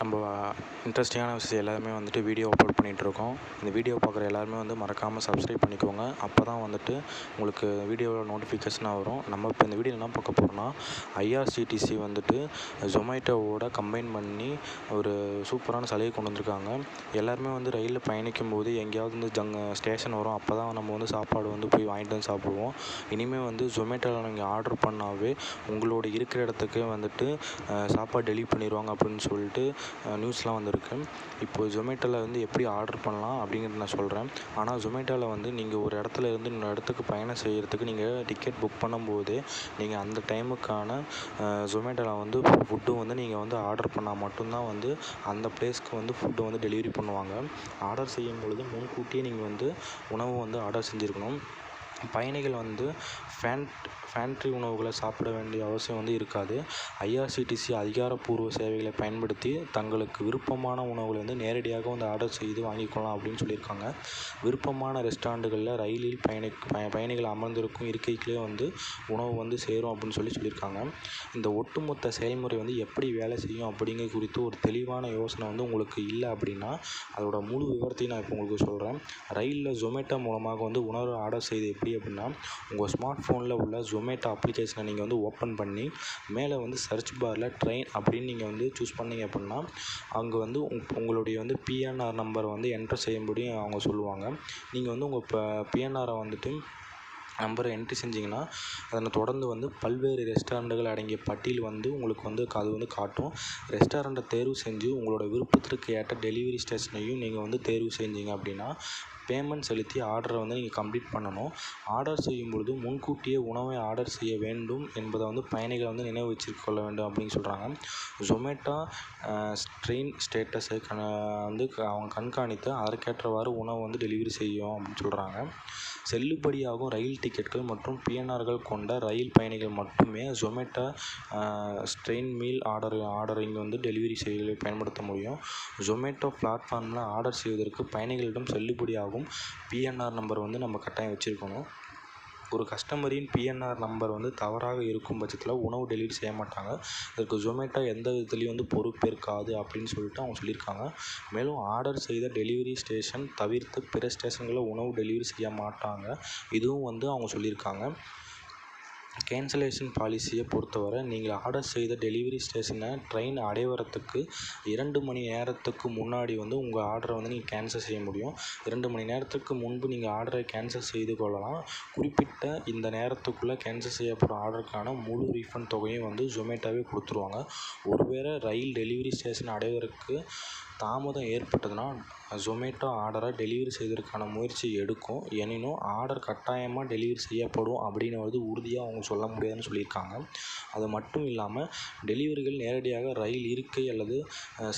நம்ம இன்ட்ரெஸ்டிங்கான விஷயம் எல்லாருமே வந்துட்டு வீடியோ அப்லோட் பண்ணிகிட்ருக்கோம் இந்த வீடியோ பார்க்குற எல்லாருமே வந்து மறக்காமல் சப்ஸ்கிரைப் பண்ணிக்கோங்க. அப்போ தான் வந்துட்டு உங்களுக்கு வீடியோவில் நோட்டிஃபிகேஷனாக வரும். நம்ம இப்போ இந்த வீடியோ என்ன பார்க்க போகிறோம்னா ஐஆர்சிடிசி வந்துட்டு ஜொமேட்டோவோட கம்பைன் பண்ணி ஒரு சூப்பரான சலுகை கொண்டு வந்திருக்காங்க. எல்லாருமே வந்து ரயிலில் பயணிக்கும் போது எங்கேயாவது வந்து ஜங் ஸ்டேஷன் வரும். அப்போ தான் நம்ம வந்து சாப்பாடு வந்து போய் வாங்கிட்டு வந்து சாப்பிடுவோம். இனிமேல் வந்து ஜொமேட்டோவில் நீங்கள் ஆர்டர் பண்ணாவே உங்களோட இருக்கிற இடத்துக்கே வந்துட்டு சாப்பாடு டெலிவரி பண்ணிடுவாங்க அப்படின்னு சொல்லிட்டு நியூஸ்லாம் வந்திருக்கு. இப்போ ஜொமேட்டோவில் வந்து எப்படி ஆர்டர் பண்ணலாம் அப்படிங்கிறத நான் சொல்கிறேன் ஆனால் ஜொமேட்டோவில் வந்து நீங்கள் ஒரு இடத்துல இருந்து இன்னொரு இடத்துக்கு பயணம் செய்கிறதுக்கு நீங்கள் டிக்கெட் புக் பண்ணும்போது நீங்கள் அந்த டைமுக்கான ஜொமேட்டோவில் வந்து ஃபுட்டு வந்து நீங்கள் வந்து ஆர்டர் பண்ணால் மட்டும்தான் வந்து அந்த பிளேஸ்க்கு வந்து ஃபுட்டு வந்து டெலிவரி பண்ணுவாங்க. ஆர்டர் செய்யும் பொழுது முன்கூட்டியே நீங்கள் வந்து உணவு வந்து ஆர்டர் செஞ்சுருக்கணும். பயணிகள் வந்து ஃபேண்ட் ஃபேண்ட்ரி உணவுகளை சாப்பிட வேண்டிய அவசியம் வந்து இருக்காது. ஐஆர்சிடிசி அதிகாரப்பூர்வ சேவைகளை பயன்படுத்தி தங்களுக்கு விருப்பமான உணவுகளை வந்து நேரடியாக வந்து ஆர்டர் செய்து வாங்கிக்கொள்ளலாம் அப்படின்னு சொல்லியிருக்காங்க. விருப்பமான ரெஸ்டாரண்ட்டுகளில் ரயிலில் பயணி பய- பயணிகள் அமர்ந்திருக்கும் இருக்கைக்குள்ளே வந்து உணவு வந்து சேரும் அப்படின்னு சொல்லி சொல்லியிருக்காங்க. இந்த ஒட்டுமொத்த செயல்முறை வந்து எப்படி வேலை செய்யும் அப்படிங்கிறது குறித்து ஒரு தெளிவான யோசனை வந்து உங்களுக்கு இல்லை அப்படின்னா அதோட முழு விவரத்தையும் நான் இப்போ உங்களுக்கு சொல்கிறேன் ரயிலில் ஜொமேட்டோ மூலமாக வந்து உணவு ஆர்டர் செய்து எப்படி அப்படின்னா உங்கள் ஸ்மார்ட் ஃபோனில் உள்ள ஜொமேட்டோ அப்ளிகேஷனை நீங்கள் வந்து ஓப்பன் பண்ணி மேலே வந்து சர்ச் பாரில் ட்ரெயின் அப்படின்னு நீங்கள் வந்து சூஸ் பண்ணீங்க அப்படின்னா அங்கே வந்து உங்களுடைய வந்து பிஎன்ஆர் நம்பர் வந்து என்டர் செய்யும்படியும் அவங்க சொல்லுவாங்க. நீங்கள் வந்து உங்கள் இப்போ பிஎன்ஆரை வந்துட்டு நம்பரை என்ட்ரி செஞ்சிங்கன்னா அதனை தொடர்ந்து வந்து பல்வேறு ரெஸ்டாரண்ட்டுகள் அடங்கிய பட்டியல் வந்து உங்களுக்கு வந்து அது வந்து காட்டும். ரெஸ்டாரண்ட்டை தேர்வு செஞ்சு உங்களோட விருப்பத்திற்கு ஏற்ற டெலிவரி ஸ்டேஷனையும் நீங்கள் வந்து தேர்வு செஞ்சீங்க அப்படின்னா பேமெண்ட் செலுத்தி ஆர்டரை வந்து நீங்கள் கம்ப்ளீட் பண்ணணும். ஆர்டர் செய்யும் பொழுது முன்கூட்டியே உணவை ஆர்டர் செய்ய வேண்டும் என்பதை வந்து பயணிகள் வந்து நினைவு வச்சுக்கொள்ள வேண்டும் அப்படின்னு சொல்கிறாங்க ஜொமேட்டோ ஸ்ட்ரெயின் ஸ்டேட்டஸை கண வந்து க- அவங்க கண்காணித்து அதற்கேற்றவாறு உணவு வந்து டெலிவரி செய்யும் அப்படின்னு சொல்கிறாங்க செல்லுபடியாகும் ரயில் டிக்கெட்டுகள் மற்றும் பிஎன்ஆர்கள் கொண்ட ரயில் பயணிகள் மட்டுமே Zomato train meal order ordering வந்து டெலிவரி செய்ய பயன்படுத்த முடியும். ஜொமேட்டோ பிளாட்ஃபார்மில் ஆர்டர் செய்வதற்கு பயணிகளிடம் செல்லுபடியாகும் பிஎன்ஆர் நம்பர் வந்து நம்ம கட்டாயம் வச்சுருக்கணும். ஒரு கஸ்டமரின் பிஎன்ஆர் நம்பர் வந்து தவறாக இருக்கும் பட்சத்தில் உணவு டெலிவரி செய்ய மாட்டாங்க. இதற்கு ஜொமேட்டோ எந்த விதத்துலேயும் வந்து பொறுப்பேற்காது அப்படின்னு சொல்லிட்டு அவங்க சொல்லியிருக்காங்க. மேலும் ஆர்டர் செய்த டெலிவரி ஸ்டேஷன் தவிர்த்து பிற ஸ்டேஷன்களில் உணவு டெலிவரி செய்ய மாட்டாங்க. இதுவும் வந்து அவங்க சொல்லியிருக்காங்க. கேன்சலேஷன் பாலிசியை பொறுத்தவரை நீங்கள் ஆர்டர் செய்த டெலிவரி ஸ்டேஷனை ட்ரெயின் அடைவரத்துக்கு இரண்டு மணி நேரத்துக்கு முன்னாடி வந்து உங்கள் ஆர்டரை வந்து நீங்கள் கேன்சல் செய்ய முடியும். இரண்டு மணி நேரத்துக்கு முன்பு நீங்கள் ஆர்டரை கேன்சல் செய்து கொள்ளலாம். குறிப்பிட்ட இந்த நேரத்துக்குள்ளே கேன்சல் செய்யப்படும் ஆர்டருக்கான முழு ரீஃபண்ட் தொகையும் வந்து ஜொமேட்டோவே கொடுத்துருவாங்க. ஒருவேளை ரயில் டெலிவரி ஸ்டேஷன் அடைவதற்கு தாமதம் ஏற்பட்டதுன்னா ஜொமேட்டோ ஆர்டரை டெலிவரி செய்வதற்கான முயற்சி எடுக்கும். எனினும் ஆர்டர் கட்டாயமாக டெலிவரி செய்யப்படும் அப்படின்னு வந்து உறுதியாக அவங்க சொல்ல முடியாதுன்னு சொல்லியிருக்காங்க. அது மட்டும் இல்லாமல் டெலிவரிகள் நேரடியாக ரயில் இருக்கை அல்லது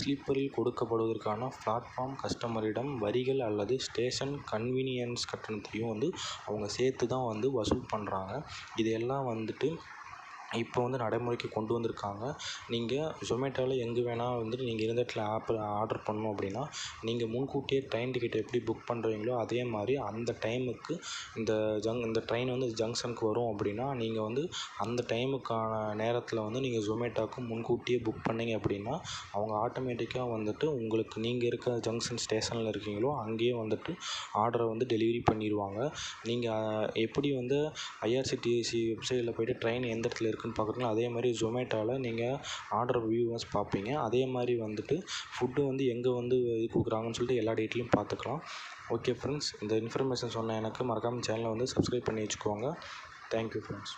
ஸ்லீப்பரில் கொடுக்கப்படுவதற்கான பிளாட்ஃபார்ம் கஸ்டமரிடம் வரிகள் அல்லது ஸ்டேஷன் கன்வீனியன்ஸ் கட்டணத்தையும் வந்து அவங்க சேர்த்து தான் வந்து வசூல் பண்ணுறாங்க இதையெல்லாம் வந்துட்டு இப்போ வந்து நடைமுறைக்கு கொண்டு வந்திருக்காங்க. நீங்கள் ஜொமேட்டோவில் எங்கே வேணால் வந்துட்டு நீங்கள் இருந்த இடத்துல ஆப்பில் ஆர்டர் பண்ணணும் அப்படின்னா நீங்கள் முன்கூட்டியே ட்ரெயின் டிக்கெட் எப்படி புக் பண்ணுறீங்களோ அதே மாதிரி அந்த டைமுக்கு இந்த ஜங் இந்த ட்ரெயின் வந்து ஜங்ஷனுக்கு வரும் அப்படின்னா நீங்கள் வந்து அந்த டைமுக்கான நேரத்தில் வந்து நீங்கள் ஜொமேட்டோவுக்கு முன்கூட்டியே புக் பண்ணீங்க அப்படின்னா அவங்க ஆட்டோமேட்டிக்காக வந்துட்டு உங்களுக்கு நீங்கள் இருக்க ஜங்ஷன் ஸ்டேஷனில் இருக்கீங்களோ அங்கேயே வந்துட்டு ஆர்டரை வந்து டெலிவரி பண்ணிடுவாங்க நீங்கள் எப்படி வந்து ஐஆர்சிடிசி வெப்சைட்டில் போய்ட்டு ட்ரெயின் எந்த இடத்துல இருக்கு இருக்குன்னு பார்க்குறீங்களா? அதே மாதிரி ஜொமேட்டோவில் நீங்கள் ஆர்டர் வியூவர்ஸ் பார்ப்பீங்க. அதே மாதிரி வந்துட்டு ஃபுட்டு வந்து எங்கே வந்து இது கொடுக்குறாங்கன்னு சொல்லிட்டு எல்லா டேட்லையும் பார்த்துக்கலாம். ஓகே ஃப்ரெண்ட்ஸ் இந்த இன்ஃபர்மேஷன் சொன்ன எனக்கு மறக்காமல் சேனலை வந்து சப்ஸ்கிரைப் பண்ணி வச்சுக்கோங்க. Thank you friends